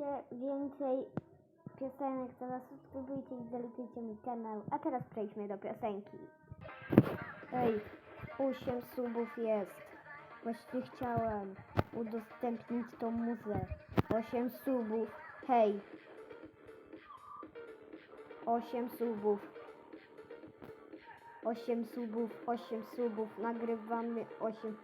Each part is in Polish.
chcecie więcej piosenek, to zasubskrybujcie i zalutujcie mi kanał. A teraz przejdźmy do piosenki. Ej, 8 subów jest. Właśnie chciałem udostępnić tą muzę. 8 subów. Hej. 8 subów. 8 subów, 8 subów. Nagrywamy 8.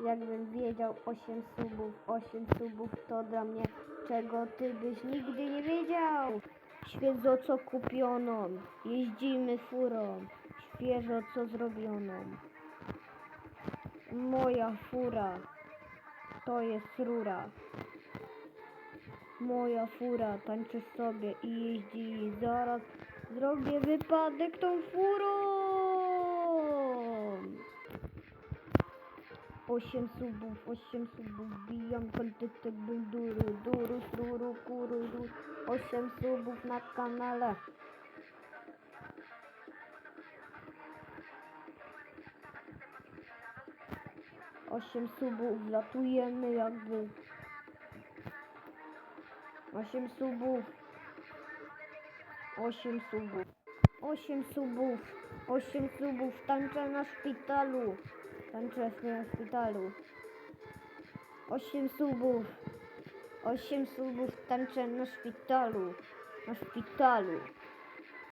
Jakbym wiedział 8 subów, 8 subów to dla mnie czego ty byś nigdy nie wiedział. Świeżo co kupioną, jeździmy furą, świeżo co zrobioną. Moja fura to jest rura. Moja fura tańczy sobie i jeździ zaraz zrobię wypadek tą furą. Osiem subów, osiem subów, bijam kontytek duru, duru, sruru, kuru, duru. Osiem subów na kanale. Osiem subów, latujemy jakby. Osiem subów. Osiem subów. Osiem subów. Osiem subów. Tańczę na szpitalu. Tańczę na szpitalu. Osiem subów. Osiem subów tańczę na szpitalu. Na szpitalu.